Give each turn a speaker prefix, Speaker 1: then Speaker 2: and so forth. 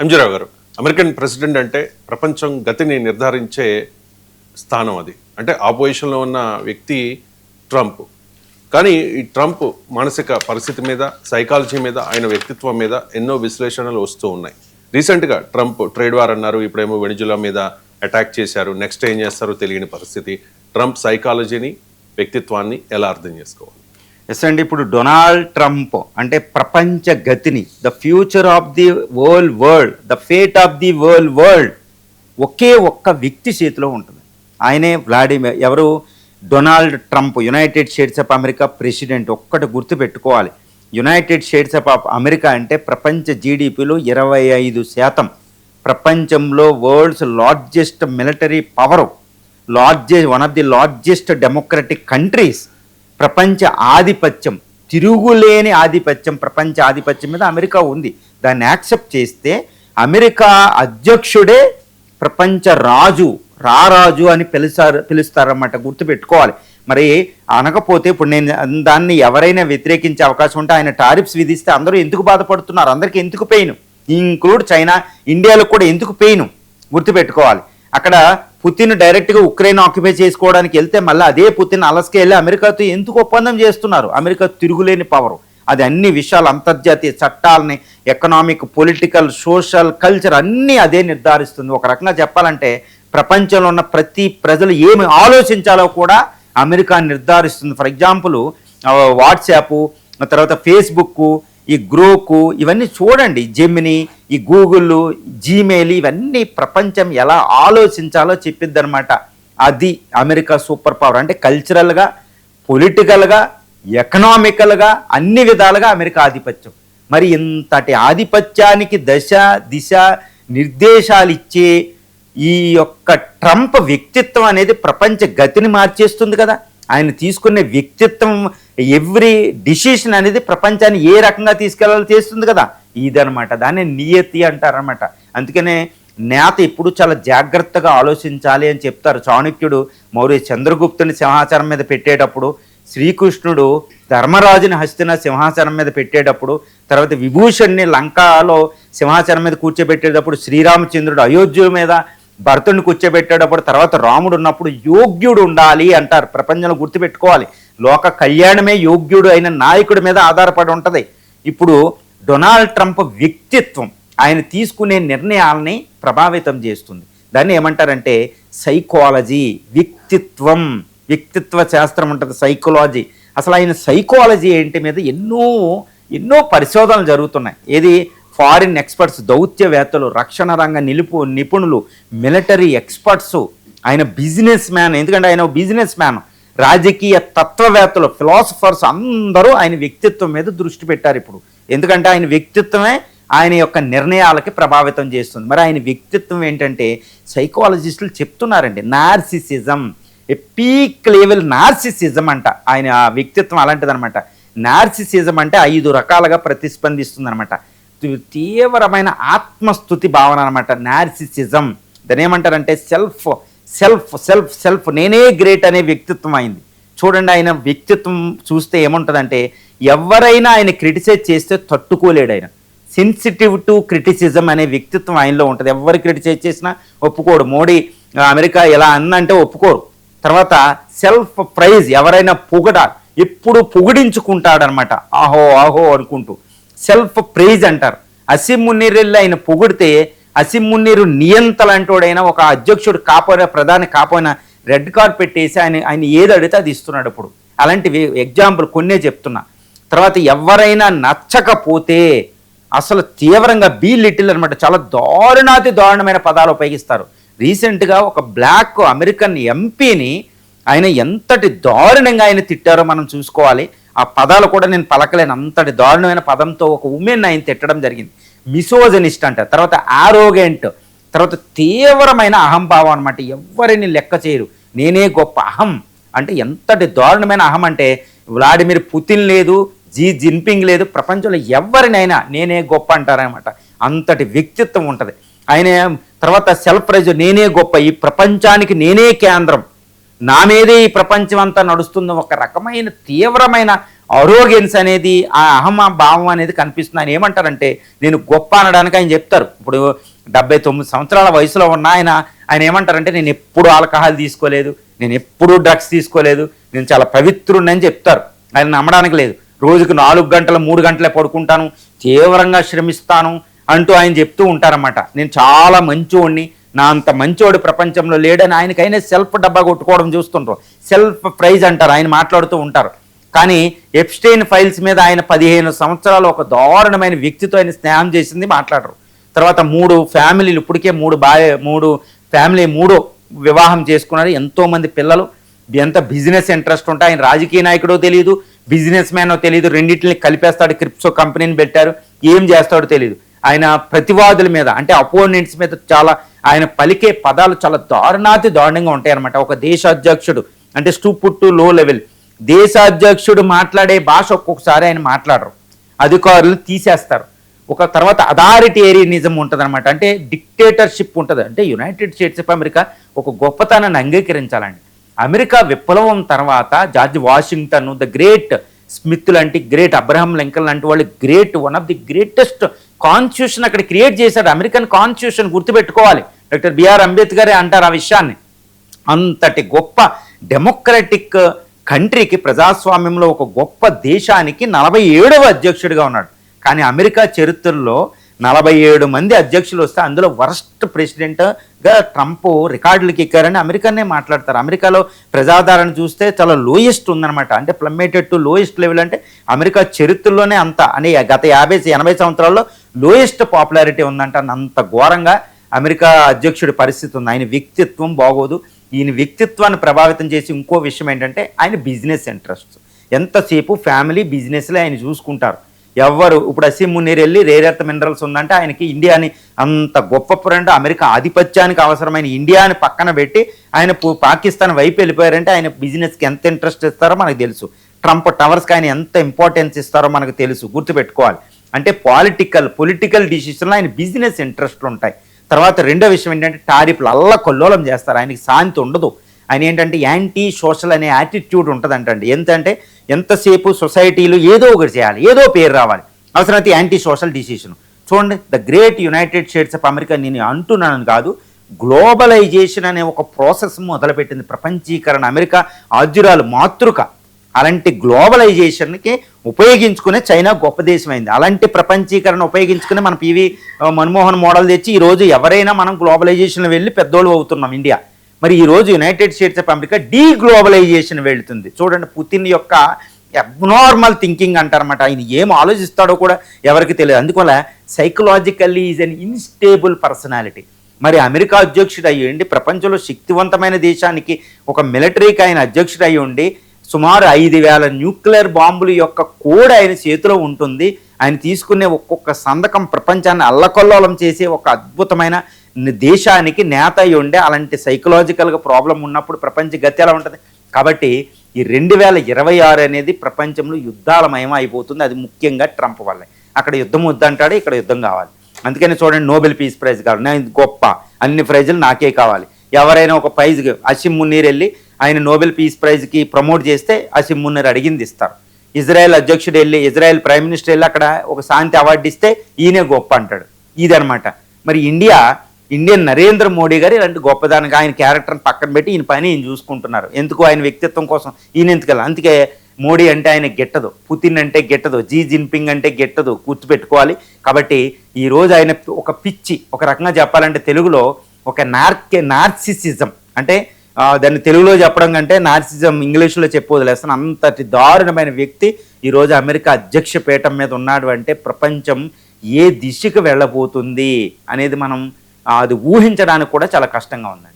Speaker 1: ఎంజీరావు గారు American president అంటే ప్రపంచం గతిని నిర్ధారించే స్థానం అది. అంటే ఆపోజిషన్లో ఉన్న వ్యక్తి ట్రంప్. కానీ ఈ ట్రంప్ మానసిక పరిస్థితి మీద సైకాలజీ మీద ఆయన వ్యక్తిత్వం మీద ఎన్నో విశ్లేషణలు వస్తూ ఉన్నాయి. రీసెంట్గా ట్రంప్ ట్రేడ్ వార్ అన్నారు ఇప్పుడేమో వెనిజులా మీద అటాక్ చేశారు నెక్స్ట్ ఏం చేస్తారో తెలియని పరిస్థితి. ట్రంప్ సైకాలజీని వ్యక్తిత్వాన్ని ఎలా అర్థం చేసుకోవాలి?
Speaker 2: ఎస్ అండి ఇప్పుడు డొనాల్డ్ ట్రంప్ అంటే ప్రపంచ గతిని the future of the world world the fate of the world world ఒకే ఒక్క వ్యక్తి చేతిలో ఉంటుంది. ఆయనే వ్లాడిమిర్ ఎవరు? Donald Trump United States of America president ఒక్కటి గుర్తుపెట్టుకోవాలి. యునైటెడ్ స్టేట్స్ ఆఫ్ అమెరికా అంటే ప్రపంచ జీడిపిలో ఇరవై ఐదు శాతం. ప్రపంచంలో world's largest military power largest one of the largest democratic countries. ప్రపంచ ఆధిపత్యం తిరుగులేని ఆధిపత్యం ప్రపంచ ఆధిపత్యం మీద అమెరికా ఉంది. దాన్ని యాక్సెప్ట్ చేస్తే అమెరికా అధ్యక్షుడే ప్రపంచ రాజు రారాజు అని పిలుస్తారు పిలుస్తారన్నమాట గుర్తుపెట్టుకోవాలి. మరి అనకపోతే ఇప్పుడు నేను దాన్ని ఎవరైనా వ్యతిరేకించే అవకాశం ఉంటే ఆయన టారిఫ్స్ విధిస్తే అందరూ ఎందుకు బాధపడుతున్నారు? అందరికీ ఎందుకు పెయిన్? ఇంక్లూడ్ చైనా ఇండియాలో కూడా ఎందుకు పెయిన్? గుర్తుపెట్టుకోవాలి. అక్కడ పుతిన్ డైరెక్ట్గా ఉక్రెయిన్ ఆక్యుపై చేసుకోవడానికి వెళ్తే మళ్ళీ అదే పుతిన్ అలస్కే వెళ్ళి అమెరికాతో ఎందుకు ఒప్పందం చేస్తున్నారు? అమెరికా తిరుగులేని పవర్ అది అన్ని విషయాలు అంతర్జాతీయ చట్టాలని ఎకనామిక్ పొలిటికల్ సోషల్ కల్చర్ అన్నీ అదే నిర్ధారిస్తుంది. ఒక రకంగా చెప్పాలంటే ప్రపంచంలో ఉన్న ప్రతి ప్రజలు ఏమి ఆలోచించాలో కూడా అమెరికా నిర్ధారిస్తుంది. ఫర్ ఎగ్జాంపుల్ వాట్సాప్ తర్వాత ఫేస్బుక్ ఈ గ్రోకు ఇవన్నీ చూడండి జెమిని ఈ గూగుల్ జీమెయిల్ ఇవన్నీ ప్రపంచం ఎలా ఆలోచించాలో చెప్పిద్దనమాట అది అమెరికా సూపర్ పవర్ అంటే కల్చరల్గా పొలిటికల్గా ఎకనామికల్గా అన్ని విధాలుగా అమెరికా ఆధిపత్యం. మరి ఇంతటి ఆధిపత్యానికి దశ దిశ నిర్దేశాలు ఇచ్చే ఈ యొక్క ట్రంప్ వ్యక్తిత్వం అనేది ప్రపంచ గతిని మార్చేస్తుంది కదా. ఆయన తీసుకునే వ్యక్తిత్వం ఎవ్రీ డిసిషన్ అనేది ప్రపంచాన్ని ఏ రకంగా తీసుకెళ్ళాలో చేస్తుంది కదా ఇదనమాట దాన్ని నియతి అంటారనమాట అందుకనే నేత ఎప్పుడు చాలా జాగ్రత్తగా ఆలోచించాలి అని చెప్తారు. చాణక్యుడు మౌర్య చంద్రగుప్తుని సింహాచారం మీద పెట్టేటప్పుడు శ్రీకృష్ణుడు ధర్మరాజుని హస్తిన సింహాసనం మీద పెట్టేటప్పుడు తర్వాత విభూషణ్ణి లంకలో సింహాసనం మీద కూర్చోబెట్టేటప్పుడు శ్రీరామచంద్రుడు అయోధ్య మీద భరతుడిని కూర్చోబెట్టేటప్పుడు తర్వాత రాముడు ఉన్నప్పుడు యోగ్యుడు ఉండాలి అంటారు. ప్రపంచంలో గుర్తుపెట్టుకోవాలి. లోక కళ్యాణమే యోగ్యుడు అయిన నాయకుడి మీద ఆధారపడి ఉంటుంది. ఇప్పుడు డొనాల్డ్ ట్రంప్ వ్యక్తిత్వం ఆయన తీసుకునే నిర్ణయాలని ప్రభావితం చేస్తుంది. దాన్ని ఏమంటారంటే సైకాలజీ వ్యక్తిత్వం వ్యక్తిత్వ శాస్త్రం ఉంటుంది సైకాలజీ. అసలు ఆయన సైకాలజీ ఏంటి మీద ఎన్నో ఎన్నో పరిశోధనలు జరుగుతున్నాయి. ఏది ఫారిన్ ఎక్స్పర్ట్స్ దౌత్యవేత్తలు రక్షణ రంగ నిలుపు నిపుణులు మిలిటరీ ఎక్స్పర్ట్స్ ఆయన బిజినెస్ మ్యాన్ ఎందుకంటే ఆయన బిజినెస్ మ్యాన్. రాజకీయ తత్వవేత్తలు ఫిలాసఫర్స్ అందరూ ఆయన వ్యక్తిత్వం మీద దృష్టి పెట్టారు ఇప్పుడు. ఎందుకంటే ఆయన వ్యక్తిత్వమే ఆయన యొక్క నిర్ణయాలకి ప్రభావితం చేస్తుంది. మరి ఆయన వ్యక్తిత్వం ఏంటంటే సైకాలజిస్టులు చెప్తున్నారండి narcissism a peak level narcissism అంట. ఆయన ఆ వ్యక్తిత్వం అలాంటిదనమాట నార్సిసిజం అంటే ఐదు రకాలుగా ప్రతిస్పందిస్తుంది అనమాట తీవ్రమైన ఆత్మస్థుతి భావన అనమాట నార్సిసిజం. దాని ఏమంటారంటే సెల్ఫ్ సెల్ఫ్ సెల్ఫ్ సెల్ఫ్ నేనే గ్రేట్ అనే వ్యక్తిత్వం అయింది. చూడండి ఆయన వ్యక్తిత్వం చూస్తే ఏముంటుందంటే ఎవరైనా ఆయన క్రిటిసైజ్ చేస్తే తట్టుకోలేడు ఆయన. సెన్సిటివ్ టు క్రిటిసిజం అనే వ్యక్తిత్వం ఆయనలో ఉంటుంది. ఎవరు క్రిటిసైజ్ చేసినా ఒప్పుకోడు. మోడీ అమెరికా ఎలా అందంటే ఒప్పుకోరు. తర్వాత సెల్ఫ్ ప్రైజ్ ఎవరైనా పొగడ ఎప్పుడు పొగిడించుకుంటాడనమాట ఆహో ఆహో అనుకుంటూ. సెల్ఫ్ ప్రైజ్ అంటారు. అసిమ్ మున్నీర్ ఆయన పొగిడితే అసిమ్ మున్నీరు నియంతలంటోడైనా ఒక అధ్యక్షుడు కాపోయినా ప్రధాని కాపోయినా రెడ్ కార్డ్ పెట్టేసి ఆయన ఆయన ఏది అడిగితే అది ఇస్తున్నాడు ఇప్పుడు. అలాంటివి ఎగ్జాంపుల్ కొన్నే చెప్తున్నా. తర్వాత ఎవరైనా నచ్చకపోతే అసలు తీవ్రంగా బీ లిటిల్ అనమాట చాలా దారుణాతి దారుణమైన పదాలు ఉపయోగిస్తారు. రీసెంట్గా ఒక బ్లాక్ అమెరికన్ ఎంపీని ఆయన ఎంతటి దారుణంగా ఆయన తిట్టారో మనం చూసుకోవాలి. ఆ పదాలు కూడా నేను పలకలేను. అంతటి దారుణమైన పదంతో ఒక ఉమెన్ ఆయన తిట్టడం జరిగింది. మిసోజనిస్ట్ అంట. తర్వాత ఆరోగెంట్ తర్వాత తీవ్రమైన అహంభావం అనమాట ఎవరిని లెక్క చేయరు. నేనే గొప్ప అహం. అంటే ఎంతటి దారుణమైన అహం అంటే వ్లాడిమిర్ పుతిన్ లేదు జీ జిన్పింగ్ లేదు ప్రపంచంలో ఎవరినైనా నేనే గొప్ప అంటారనమాట అంతటి వ్యక్తిత్వం ఉంటుంది. ఆయన తర్వాత సెల్ఫ్ ప్రైజ్ నేనే గొప్ప. ఈ ప్రపంచానికి నేనే కేంద్రం. నా మీదే ఈ ప్రపంచం అంతా నడుస్తున్న ఒక రకమైన తీవ్రమైన అరోగెన్స్ అనేది ఆ అహమ భావం అనేది కనిపిస్తుంది. ఆయన ఏమంటారంటే నేను గొప్ప అనడానికి ఆయన చెప్తారు. ఇప్పుడు డెబ్బై తొమ్మిది సంవత్సరాల వయసులో ఉన్న ఆయన ఆయన ఏమంటారంటే నేను ఎప్పుడు ఆల్కహాల్ తీసుకోలేదు నేను ఎప్పుడూ డ్రగ్స్ తీసుకోలేదు నేను చాలా పవిత్రుడిని చెప్తారు. ఆయన నమ్మడానికి లేదు. రోజుకు నాలుగు గంటలు మూడు గంటలే పడుకుంటాను తీవ్రంగా శ్రమిస్తాను అంటూ ఆయన చెప్తూ ఉంటారన్నమాట. నేను చాలా మంచోడిని నా అంత మంచోడు ప్రపంచంలో లేడని ఆయనకైనా సెల్ఫ్ డబ్బా కొట్టుకోవడం చూస్తుంటారు సెల్ఫ్ ప్రైజ్ అంటారు ఆయన మాట్లాడుతూ ఉంటారు. కానీ ఎప్స్టైన్ ఫైల్స్ మీద ఆయన పదిహేను సంవత్సరాలు ఒక దారుణమైన వ్యక్తితో ఆయన స్నేహం చేసింది మాట్లాడరు. తర్వాత మూడు ఫ్యామిలీలు ఇప్పటికే మూడు బాయ్ మూడు ఫ్యామిలీ మూడో వివాహం చేసుకున్నారు. ఎంతోమంది పిల్లలు ఎంత బిజినెస్ ఇంట్రెస్ట్ ఉంటే ఆయన రాజకీయ నాయకుడో తెలియదు బిజినెస్ మ్యానో తెలియదు రెండింటిని కలిపేస్తాడు క్రిప్సో కంపెనీని పెట్టారు ఏం చేస్తాడో తెలియదు ఆయన ప్రతివాదుల మీద అంటే అపోనెంట్స్ మీద చాలా ఆయన పలికే పదాలు చాలా దారుణాతి దారుణంగా ఉంటాయి అనమాట ఒక దేశ అధ్యక్షుడు అంటే స్టూపుట్ టు లో లెవెల్ దేశ అధ్యక్షుడు మాట్లాడే భాష ఒక్కొక్కసారి ఆయన మాట్లాడరు. అధికారులు తీసేస్తారు. ఒక తర్వాత అథారిటేరియనిజం ఉంటుంది అనమాట అంటే డిక్టేటర్షిప్ ఉంటుంది. అంటే యునైటెడ్ స్టేట్స్ ఆఫ్ అమెరికా ఒక గొప్పతనాన్ని అంగీకరించాలండి. అమెరికా విప్లవం తర్వాత George Washington the great Smith లాంటి గ్రేట్ అబ్రహం లింకన్ లాంటి వాళ్ళు great one of the greatest constitution అక్కడ క్రియేట్ చేశాడు అమెరికన్ కాన్స్టిట్యూషన్ గుర్తుపెట్టుకోవాలి. డాక్టర్ బిఆర్ అంబేద్కరే అంటారు ఆ విషయాన్ని. అంతటి గొప్ప డెమోక్రటిక్ కంట్రీకి ప్రజాస్వామ్యంలో ఒక గొప్ప దేశానికి నలభై ఏడవ అధ్యక్షుడిగా ఉన్నాడు. కానీ అమెరికా చరిత్రలో నలభై ఏడు మంది అధ్యక్షులు వస్తే అందులో వరస్ట్ ప్రెసిడెంట్గా ట్రంప్ రికార్డులకి ఎక్కారని అమెరికానే మాట్లాడతారు. అమెరికాలో ప్రజాదరణ చూస్తే చాలా లోయెస్ట్ ఉందన్నమాట. అంటే ప్లమ్మేటెడ్ టు లోయెస్ట్ లెవెల్ అంటే అమెరికా చరిత్రలోనే అంత. అని గత యాభై ఎనభై సంవత్సరాల్లో లోయెస్ట్ పాపులారిటీ ఉందంట అంత ఘోరంగా అమెరికా అధ్యక్షుడి పరిస్థితి ఉంది. ఆయన వ్యక్తిత్వం బాగోదు. ఈయన వ్యక్తిత్వాన్ని ప్రభావితం చేసి ఇంకో విషయం ఏంటంటే ఆయన బిజినెస్ ఇంట్రెస్ట్. ఎంతసేపు ఫ్యామిలీ బిజినెస్లే ఆయన చూసుకుంటారు. ఎవ్వరు ఇప్పుడు అసీం మునీర్ వెళ్ళి రేర్ ఎర్త్ మినరల్స్ ఉందంటే ఆయనకి ఇండియాని అంత గొప్ప ఫ్రెండ్ అమెరికా ఆధిపత్యానికి అవసరమైన ఇండియాని పక్కన పెట్టి ఆయన పాకిస్తాన్ వైపు వెళ్ళిపోయారంటే ఆయన బిజినెస్కి ఎంత ఇంట్రెస్ట్ ఇస్తారో మనకు తెలుసు. ట్రంప్ టవర్స్కి ఆయన ఎంత ఇంపార్టెన్స్ ఇస్తారో మనకు తెలుసు. గుర్తుపెట్టుకోవాలి. అంటే పాలిటికల్ పొలిటికల్ డిసిషన్లో ఆయన బిజినెస్ ఇంట్రెస్ట్లు ఉంటాయి. తర్వాత రెండో విషయం ఏంటంటే టారిఫ్లు అల్ల కొల్లోలం చేస్తారు. ఆయనకి శాంతి ఉండదు. ఆయన ఏంటంటే యాంటీ సోషల్ అనే యాటిట్యూడ్ ఉంటుందంటండి. ఎంతంటే ఎంతసేపు సొసైటీలు ఏదో ఒకటి చేయాలి ఏదో పేరు రావాలి. అవసరమైతే యాంటీ సోషల్ డిసిషన్. చూడండి the great United States of America నేను అంటున్నాను కాదు గ్లోబలైజేషన్ అనే ఒక ప్రాసెస్ మొదలుపెట్టింది ప్రపంచీకరణ అమెరికా ఆద్యురాలు మాతృక. అలాంటి గ్లోబలైజేషన్కి ఉపయోగించుకునే చైనా గొప్ప దేశమైంది. అలాంటి ప్రపంచీకరణ ఉపయోగించుకుని మన పివి మన్మోహన్ మోడల్ తెచ్చి ఈరోజు ఎవరైనా మనం గ్లోబలైజేషన్ వెళ్ళి పెద్దోళ్ళు అవుతున్నాం ఇండియా. మరి ఈరోజు United States of America de globalisation వెళుతుంది. చూడండి పుతిన్ యొక్క అబ్నార్మల్ థింకింగ్ అంటారన్నమాట. ఆయన ఏం ఆలోచిస్తాడో కూడా ఎవరికి తెలియదు. అందువల్ల psychologically is an unstable personality. మరి అమెరికా అధ్యక్షుడు అయ్యి ఉండి ప్రపంచంలో శక్తివంతమైన దేశానికి ఒక మిలిటరీకి ఆయన అధ్యక్షుడు అయ్యి ఉండి సుమారు ఐదు వేల న్యూక్లియర్ బాంబుల యొక్క కోడ్ ఆయన చేతిలో ఉంటుంది. ఆయన తీసుకునే ఒక్కొక్క సంతకం ప్రపంచాన్ని అల్లకొల్లోలం చేసే ఒక అద్భుతమైన దేశానికి నేత అయి ఉండే అలాంటి సైకలాజికల్గా ప్రాబ్లం ఉన్నప్పుడు ప్రపంచ గతి ఎలా ఉంటుంది? కాబట్టి ఈ రెండు వేల ఇరవై ఆరు అనేది ప్రపంచంలో యుద్ధాలమయం అయిపోతుంది. అది ముఖ్యంగా ట్రంప్ వల్లే. అక్కడ యుద్ధం వద్దంటాడు ఇక్కడ యుద్ధం కావాలి. అందుకని చూడండి నోబెల్ పీస్ ప్రైజ్ కావాలి. నేను గొప్ప. అన్ని ప్రైజులు నాకే కావాలి. ఎవరైనా ఒక ప్రైజ్ అసిమ్ మున్నీరు వెళ్ళి ఆయన నోబెల్ పీస్ ప్రైజ్కి ప్రమోట్ చేస్తే అసిం మున్నీర్ అడిగింది ఇస్తారు. ఇజ్రాయెల్ అధ్యక్షుడు వెళ్ళి ఇజ్రాయెల్ ప్రైమ్ మినిస్టర్ వెళ్ళి అక్కడ ఒక శాంతి అవార్డు ఇస్తే ఈయనే గొప్ప అంటాడు. ఇదనమాట మరి ఇండియా ఇండియన్ నరేంద్ర మోడీ గారు ఇలాంటి గొప్పదానికి ఆయన క్యారెక్టర్ని పక్కన పెట్టి ఈయన పని ఈయన చూసుకుంటున్నారు. ఎందుకు ఆయన వ్యక్తిత్వం కోసం? ఈయన ఎందుకు అందుకే మోడీ అంటే ఆయన గెట్టదు. పుతిన్ అంటే గెట్టదు. జీ జిన్పింగ్ అంటే గెట్టదు. గుర్తుపెట్టుకోవాలి. కాబట్టి ఈరోజు ఆయన ఒక పిచ్చి ఒక రకంగా చెప్పాలంటే తెలుగులో ఒక నార్కే నార్సిసిజం అంటే దాన్ని తెలుగులో చెప్పడం కంటే నార్సిజం ఇంగ్లీష్లో చెప్పి వదిలేస్తాను. అంతటి దారుణమైన వ్యక్తి ఈరోజు అమెరికా అధ్యక్ష పీఠం మీద ఉన్నాడు అంటే ప్రపంచం ఏ దిశకు వెళ్ళబోతుంది అనేది మనం అది ఊహించడానికి కూడా చాలా కష్టంగా ఉందండి.